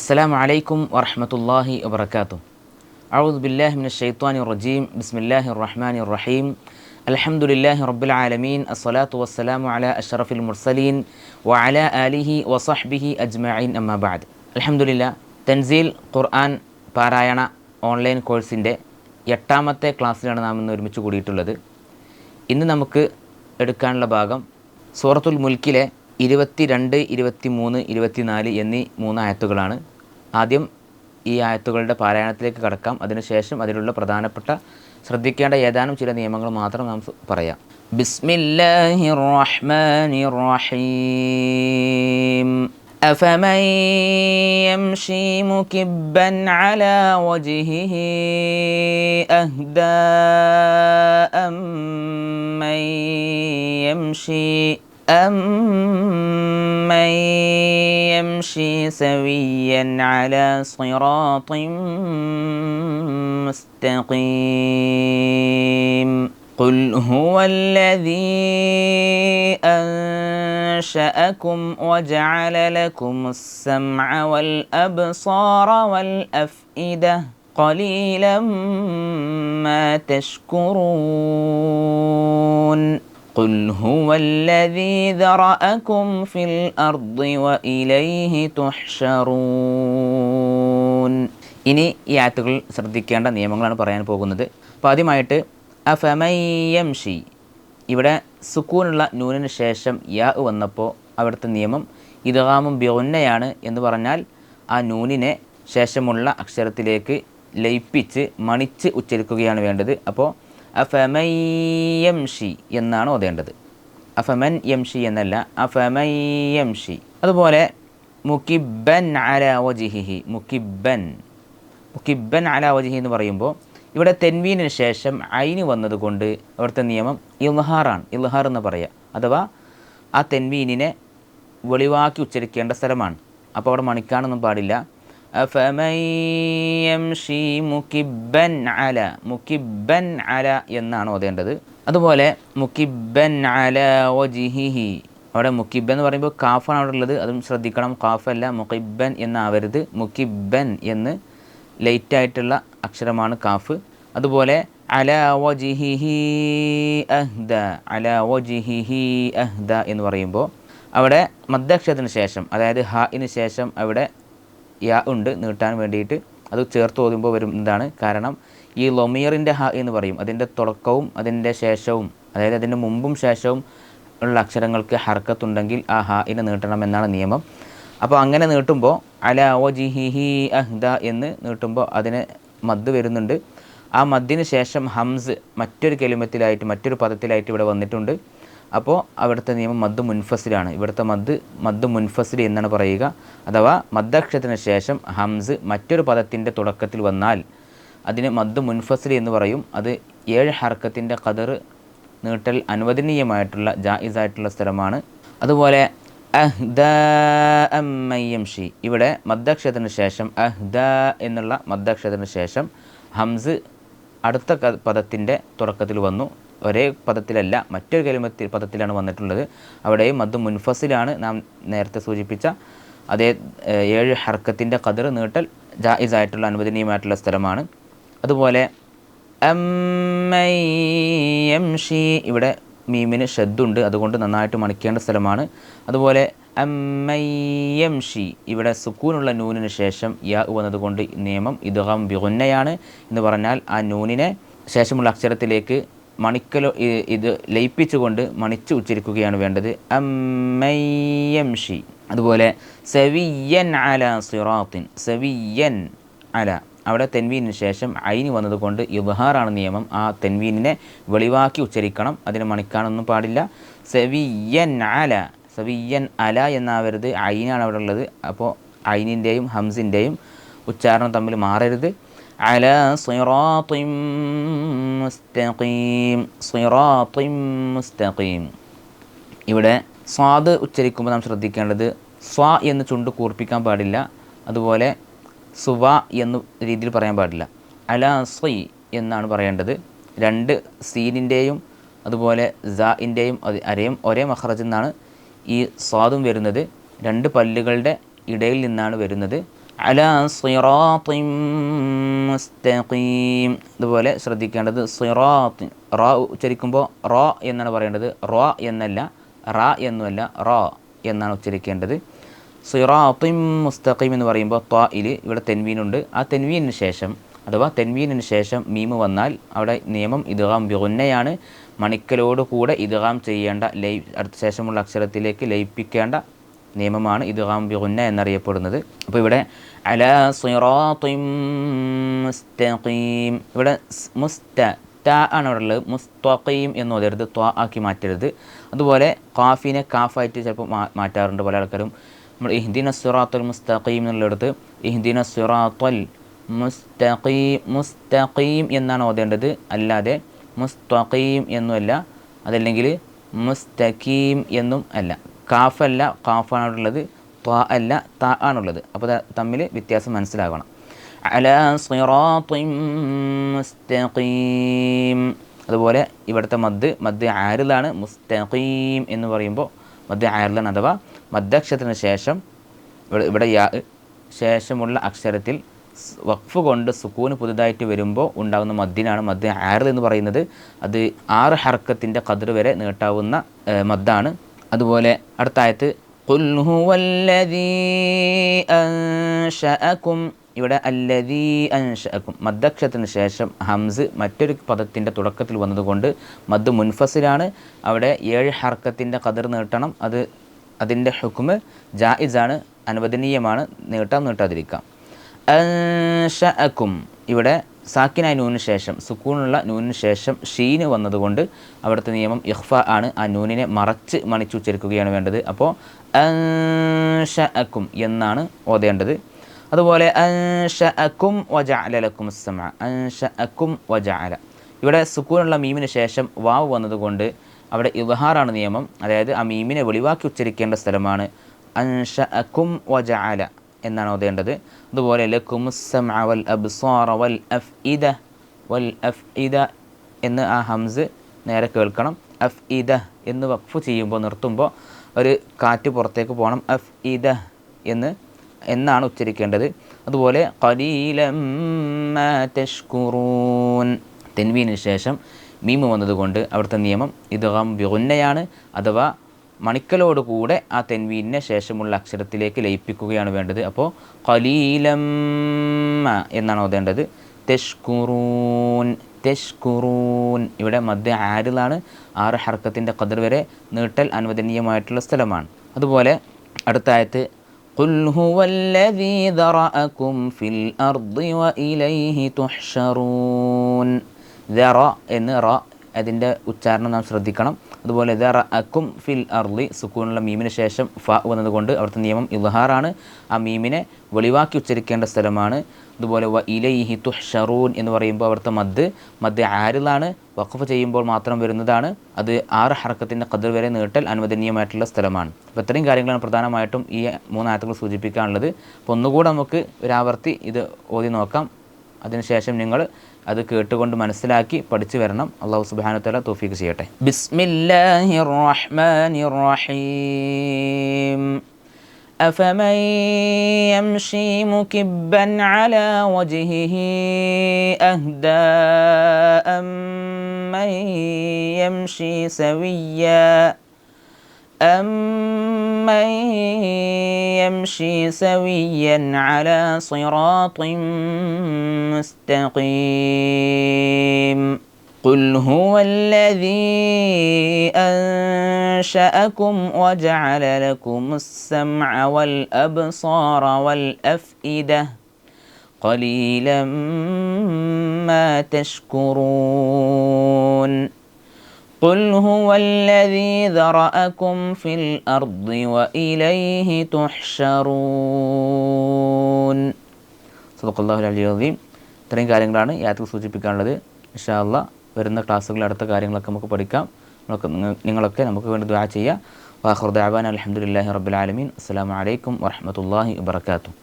السلام عليكم ورحمة الله وبركاته أعوذ بالله من الشيطان الرجيم بسم الله الرحمن الرحيم الحمد لله رب العالمين الصلاة والسلام على أشرف المرسلين وعلى آله وصحبه أجمعين أما بعد الحمد لله തൻസീൽ ഖുർആൻ പാരായണ ഓൺലൈൻ കോഴ്സിൻ്റെ എട്ടാമത്തെ ക്ലാസ്സിലാണ് നാം ഇന്ന് ഒരുമിച്ച് കൂടിയിട്ടുള്ളത് ഇന്ന് നമുക്ക് എടുക്കാനുള്ള ഭാഗം സൂറത്തുൽ മുൽക്കിലെ ഇരുപത്തി രണ്ട് ഇരുപത്തി മൂന്ന് ഇരുപത്തിനാല് എന്നീ മൂന്ന് ആയത്തുകളാണ് ആദ്യം ഈ ആയത്തുകളുടെ പാരായണത്തിലേക്ക് കടക്കാം അതിനുശേഷം അതിലുള്ള പ്രധാനപ്പെട്ട ശ്രദ്ധിക്കേണ്ട ഏതാനും ചില നിയമങ്ങൾ മാത്രം നാം സ് പറയാം ബിസ്മില്ലാഹിർ റഹ്മാനിർ റഹീം أفمن يمشي مكبا على وجهه أهدى أمن يمشي أمن يمشي سويا على صراط مستقيم. قل هو الذي أنشأكم وجعل لكم السمع والأبصار والأفئدة. قليلا ما تشكرون. قل هو الذي ذرأكم في الأرض وإليه تحشرون ഇനി ഈ ആയത്തുകൾ ശ്രദ്ധിക്കേണ്ട നിയമങ്ങളാണ് പറയാൻ പോകുന്നത് അപ്പോൾ ആദ്യമായിട്ട് അഫമയ്യംഷി ഇവിടെ സുക്കൂനുള്ള നൂനിന് ശേഷം യാ വന്നപ്പോൾ അവിടുത്തെ നിയമം ഇദ്ഗാമും ബിയൊന്നയാണ് എന്ന് പറഞ്ഞാൽ ആ നൂനിനെ ശേഷമുള്ള അക്ഷരത്തിലേക്ക് ലയിപ്പിച്ച് മണിച്ച് ഉച്ചരിക്കുകയാണ് വേണ്ടത് അപ്പോൾ അഫമയ്യംഷി എന്നാണ് ഓതേണ്ടത്. അഫമൻ യംഷി എന്നല്ല അഫമയംഷി അതുപോലെ മുക്കിബൻ അല വജിഹിഹി മുക്കിബൻ മുക്കിബൻ അല വജിഹി എന്ന് പറയുമ്പോൾ ഇവിടെ തെൻവീനിന് ശേഷം ഐന് വന്നതുകൊണ്ട് അവിടുത്തെ നിയമം ഇൽഹാറാണ് ഇൽഹാർ എന്ന് പറയുക അഥവാ ആ തെൻവീനിനെ വെളിവാക്കി ഉച്ചരിക്കേണ്ട സ്ഥലമാണ്. അപ്പോൾ അവിടെ മണിക്കാനൊന്നും പാടില്ല. അഫമയ്യംഷി മുക്കിബൻ അല മുക്കിബൻ അല എന്നാണ് ഓതേണ്ടത്. അതുപോലെ മുക്കിബൻ അല വജിഹിഹി അവിടെ മുക്കിബൻ എന്ന് പറയുമ്പോൾ കാഫാണ് അവിടെ ഉള്ളത്. അതും ശ്രദ്ധിക്കണം കാഫല്ല മുക്കിബൻ എന്നാവരുത്. മുക്കിബൻ എന്ന് ലൈറ്റായിട്ടുള്ള അക്ഷരമാണ് കാഫ്. അതുപോലെ അല വജിഹിഹി അഹ്ദ അല വജിഹിഹി അഹ്ദ എന്ന് പറയുമ്പോൾ അവിടെ മദ്യക്ഷത്തിന് ശേഷം അതായത് ഹ ഇന് ശേഷം അവിടെ യാ ഉണ്ട് നീട്ടാൻ വേണ്ടിയിട്ട്. അത് ചേർത്ത് ഓതുമ്പോൾ വരും എന്താണ്? കാരണം ഈ ലൊമിയറിന്റെ ഹ എന്ന് പറയും. അതിന്റെ തുടക്കവും അതിന്റെ ശേഷവും അതായത് അതിന്റെ മുമ്പും ശേഷവും ഉള്ള അക്ഷരങ്ങൾക്ക് ഹർക്കത്തുണ്ടെങ്കിൽ ആ ഹ ഇനെ നീട്ടണം എന്നാണ് നിയമം. അപ്പോൾ അങ്ങനെ നീട്ടുമ്പോൾ അല ഓ ജി ഹി ഹി അഹ്ദ എന്ന് നീട്ടുമ്പോൾ അതിന് മദ് വരുന്നുണ്ട്. ആ മദ്ദിന് ശേഷം ഹംസ് മറ്റൊരു കെലിമത്തിലായിട്ട് മറ്റൊരു പദത്തിലായിട്ട് ഇവിടെ വന്നിട്ടുണ്ട്. അപ്പോൾ അവിടുത്തെ നിയമം മദ് മുൻഫസിലാണ്. ഇവിടുത്തെ മദ് മദ് മുൻഫസിൽ എന്നാണ് പറയുക? അഥവാ മദ്ദക്ഷത്തിന് ശേഷം ഹംസ് മറ്റൊരു പദത്തിന്റെ തുടക്കത്തിൽ വന്നാൽ അതിന് മദ് മുൻഫസിൽ എന്ന് പറയും. അത് ഏഴ് ഹർക്കത്തിന്റെ കതർ നീട്ടൽ അനുവദനീയമായിട്ടുള്ള ജായിസായിട്ടുള്ള സ്ഥലമാണ്. അതുപോലെ അഹ്ദ ഷി ഇവിടെ മദ്ദക്ഷത്തിന് ശേഷം അഹ്ദ എന്നുള്ള മദ്ദക്ഷത്തിന് ശേഷം ഹംസ് അടുത്ത പദത്തിന്റെ തുടക്കത്തിൽ വന്നു. ഒരേ പദത്തിലല്ല മറ്റൊരു കലിമത്തിൽ പദത്തിലാണ് വന്നിട്ടുള്ളത്. അവിടെയും മദ് മുൻഫസിലാണ് നാം നേരത്തെ സൂചിപ്പിച്ച അതേ ഏഴ് ഹർക്കത്തിന്റെ കതിർ നീട്ടൽ ജായിസായിട്ടുള്ള അനുവദനീയമായിട്ടുള്ള സ്ഥലമാണ്. അതുപോലെ അമ്മയ്യംഷി ഇവിടെ മീമിന് ഷെദ്ദുണ്ട്. അതുകൊണ്ട് നന്നായിട്ട് മണിക്കേണ്ട സ്ഥലമാണ്. അതുപോലെ അമ്മയ്യംഷി ഇവിടെ സുക്കൂനുള്ള നൂനിന് ശേഷം യാ വന്നതുകൊണ്ട് നിയമം ഇദ്ഹാം ബിഗുന്നയാണ് എന്ന് പറഞ്ഞാൽ ആ നൂനിനെ ശേഷമുള്ള അക്ഷരത്തിലേക്ക് മണിക്കലോ ഇത് ലയിപ്പിച്ചുകൊണ്ട് മണിച്ച് ഉച്ചരിക്കുകയാണ് വേണ്ടത്. അമ്മയ്യംഷി അതുപോലെ സെവിയൻ അല സിറാത്തിൻ. സെവിയൻ അല. അവിടെ തെൻവീനിന് ശേഷം ഐന് വന്നതുകൊണ്ട് യുബഹാറാണ് നിയമം. ആ തെൻവീനിനെ വെളിവാക്കി ഉച്ചരിക്കണം. അതിന് മണിക്കാനൊന്നും പാടില്ല. സെവിയൻ അല. സവിയൻ അല എന്നാവരുത്. ഐനാണ് അവിടെ ഉള്ളത്. അപ്പോൾ ഐനിന്റെയും ഹംസിന്റെയും ഉച്ചാരണം തമ്മിൽ മാറരുത്. അല صراط മുസ്തഖീം. സിറാത്തിൻ മുസ്തഖീം. ഇവിടെ സ്വാദ് ഉച്ചരിക്കുമ്പോൾ നാം ശ്രദ്ധിക്കേണ്ടത് സ്വ എന്ന് ചുണ്ട് കൂർപ്പിക്കാൻ പാടില്ല. അതുപോലെ സുവ എന്ന രീതിയിൽ പറയാൻ പാടില്ല. അല സ്വൈ എന്നാണ് പറയേണ്ടത്. രണ്ട് സീനിന്റെയും അതുപോലെ സഇന്റെയും അരയും ഒരേ മഹ്റജിൽ നിന്നാണ് ഈ സ്വാദും വരുന്നത്. രണ്ട് പല്ലുകളുടെ ഇടയിൽ നിന്നാണ് വരുന്നത്. അല സിറാത്തി മുസ്തഖീം. അതുപോലെ ശ്രദ്ധിക്കേണ്ടത് സിറാത്തിൻ റ ഉച്ചരിക്കുമ്പോൾ റ എന്നാണ് പറയേണ്ടത്. റ എന്നല്ല റ എന്നുമല്ല റ എന്നാണ് ഉച്ചരിക്കേണ്ടത്. സിറാത്തി മുസ്തഖീം എന്ന് പറയുമ്പോൾ ത്വായിൽ ഇവിടെ തെൻവീനുണ്ട്. ആ തെൻവീനിന് ശേഷം അഥവാ തെൻവീനിന് ശേഷം മീമ് വന്നാൽ അവിടെ നിയമം ഇദ്ഗാം ബിഗുന്നയാണ്. മണിക്കലോട് കൂടെ ഇദ്ഗാം ചെയ്യേണ്ട ലൈ അടുത്ത ശേഷമുള്ള അക്ഷരത്തിലേക്ക് ലയിപ്പിക്കേണ്ട നിയമമാണ് ഇത് ബിഗുന്ന എന്നറിയപ്പെടുന്നത്. അപ്പോൾ ഇവിടെ അല മുസ്തഖീം. ഇവിടെ മുസ്ത ത ആണ് ഇവിടെ ഉള്ളത്. മുസ്തഖീം എന്ന് ഓതരുത്. ത്വ ആക്കി മാറ്റരുത്. അതുപോലെ കാഫിനെ കാഫായിട്ട് ചിലപ്പോൾ മാറ്റാറുണ്ട് പല ആൾക്കാരും. നമ്മൾ ഇഹ്ദിന സുറാത്തുൽ മുസ്തഖീം എന്നുള്ളിടത്ത് ഇഹ്ദിന സുറാത്തുൽ മുസ്തഖീം മുസ്തഖീം എന്നാണ് ഓതേണ്ടത്. അല്ലാതെ മുസ്തഖീം എന്നുമല്ല അതല്ലെങ്കിൽ മുസ്തഖീം എന്നും അല്ല. കാഫല്ല കാഫാണുള്ളത് ത്വാ അല്ല ത ആണുള്ളത് അപ്പോൾ തമ്മിൽ വ്യത്യാസം മനസ്സിലാകണം. അല മുസ്തഖീം. അതുപോലെ ഇവിടുത്തെ മദ് മദ് ആരിലാണ് മുസ്തഖീം എന്ന് പറയുമ്പോൾ മദ് ആരിലാണ് അഥവാ മദ്ദക്ഷരത്തിന് ശേഷം ഇവിടെ ഇവിടെ യാ ശേഷമുള്ള അക്ഷരത്തിൽ വഖഫ് കൊണ്ട് സുക്കൂന് പുതുതായിട്ട് വരുമ്പോൾ ഉണ്ടാകുന്ന മദ്ദിനാണ് മദ് ആറിൽ എന്ന് പറയുന്നത്. അത് ആറ് ഹർക്കത്തിന്റെ കതിർ വരെ നീട്ടാവുന്ന മദ്ദാണ്. അതുപോലെ അടുത്ത ആയത്ത് ഇവിടെ അല്ലദീ അൻഷഅക്കും മദ്ദക്ഷത്തിന് ശേഷം ഹംസ് മറ്റൊരു പദത്തിന്റെ തുടക്കത്തിൽ വന്നതുകൊണ്ട് മദ് മുൻഫസിലാണ്. അവിടെ ഏഴ് ഹർക്കത്തിന്റെ കതിർ നീട്ടണം. അത് അതിന്റെ ഹുക്കുമ് ജായിസാണ്. അനുവദനീയമാണ്. നീട്ടാം നീട്ടാതിരിക്കാം. അൻഷഅക്കും ഇവിടെ സാക്കിനായ നൂനിന് ശേഷം സുക്കൂണുള്ള നൂനിന് ശേഷം ഷീന് വന്നതുകൊണ്ട് അവിടുത്തെ നിയമം ഇഹ്ഫ ആണ്. ആ നൂനിനെ മറച്ച് മണിച്ചുച്ചരിക്കുകയാണ് വേണ്ടത്. അപ്പോൾ അക്കും എന്നാണ് ഓതേണ്ടത്. അതുപോലെ അൻഷഅക്കും വജഅലലക്കും സമ അൻഷഅക്കും വജഅല. ഇവിടെ സുക്കൂനുള്ള മീമിന് ശേഷം വാവ് വന്നതുകൊണ്ട് അവിടെ ഇവഹാറാണ് നിയമം. അതായത് ആ മീമിനെ വെളിവാക്കി ഉച്ചരിക്കേണ്ട സ്ഥലമാണ് അൻഷഅക്കും വജഅല. എന്നാണ് ഓതേണ്ടത്. അതുപോലെ വൽ വൽ എന്ന് ആ ഹംസ് നേരെ കേൾക്കണം. അഫ് ഇദ എന്ന് വഖഫ് ചെയ്യുമ്പോൾ നിർത്തുമ്പോൾ ഒരു കാറ്റ് പുറത്തേക്ക് പോകണം. അഫ് ഇദ എന്ന് എന്നാണ് ഉച്ചരിക്കേണ്ടത്. അതുപോലെ തഷ്കുറൂൻ. തെൻവീന് ശേഷം മീമ് വന്നതുകൊണ്ട് അവിടുത്തെ നിയമം ഇത് ഹം വിഗുന്നയാണ് അഥവാ മണിക്കലോടുകൂടെ ആ തെൻവീനിന് ശേഷമുള്ള അക്ഷരത്തിലേക്ക് ലയിപ്പിക്കുകയാണ് വേണ്ടത് അപ്പോൾ ഖലീലമ്മ എന്നാണ് ഓതേണ്ടത് തെഷ്കുറൂൻ തെഷ്കുറൂൻ ഇവിടെ മധ്യ ആരിലാണ് ആറ് ഹർക്കത്തിൻ്റെ കതിർ വരെ നീട്ടൽ അനുവദനീയമായിട്ടുള്ള സ്ഥലമാണ് അതുപോലെ അടുത്ത ആയത്ത് قل هو الذي ذرأكم في الأرض وإليه تحشرون ذر എന്ന് റ അതിൻ്റെ ഉച്ചാരണം നാം ശ്രദ്ധിക്കണം അതുപോലെ അക്കും ഫിൽ അർലി സുക്കൂണുള്ള മീമിന് ശേഷം ഫ വന്നതുകൊണ്ട് അവിടുത്തെ നിയമം ഇൽഹാറാണ്. ആ മീമിനെ വെളിവാക്കി ഉച്ചരിക്കേണ്ട സ്ഥലമാണ്. അതുപോലെ വ ഇലൈഹി തുഹ്ഷറൂൻ എന്ന് പറയുമ്പോൾ അവിടുത്തെ മദ് മദ് ആരിലാണ് വഖഫ് ചെയ്യുമ്പോൾ മാത്രം വരുന്നതാണ്. അത് ആറ് ഹർക്കത്തിന്റെ കതിർ വരെ നീട്ടൽ അനുവദനീയമായിട്ടുള്ള സ്ഥലമാണ്. അപ്പോൾ ഇത്രയും കാര്യങ്ങളാണ് പ്രധാനമായിട്ടും ഈ മൂന്നായത്തുകൾ സൂചിപ്പിക്കാനുള്ളത്. അപ്പോൾ ഒന്നുകൂടെ നമുക്ക് ഒരാവർത്തി ഇത് ഓതി നോക്കാം. അതിനുശേഷം നിങ്ങൾ അത് കേട്ടുകൊണ്ട് മനസ്സിലാക്കി പഠിച്ചു വരണം അള്ളാഹു സുബാനു തല തോഫീക്ക് ചെയ്യട്ടെ ബിസ്മില്ലാഹിർ റഹ്മാനിർ റഹീം أفمن يمشي مكبا على وجهه أهدى أمن يمشي سويا أمن يمشي سويا على صراط مستقيم. قل هو الذي أنشأكم وجعل لكم السمع والأبصار والأفئدة. قليلا ما تشكرون. قل هو الذي ذرأكم في الأرض وإليه تحشرون صدق الله العلي العظيم ഇത്രയും കാര്യങ്ങളാണ് യാത്ര സൂചിപ്പിക്കാനുള്ളത് ഇൻഷാ അല്ലാ വരുന്ന ക്ലാസ്സുകളിൽ അടുത്ത കാര്യങ്ങളൊക്കെ നമുക്ക് പഠിക്കാം നമുക്ക് നിങ്ങ- നിങ്ങളൊക്കെ നമുക്ക് വേണ്ടി ദുആ ചെയ്യുക വാഹുർ ദാബാൻ അലഹമുല്ലാഹി റബ്ബുൽ ആലമീൻ അസ്സലാമു അലൈക്കും വറഹ്മത്തുള്ളാഹി വബറകാതുഹു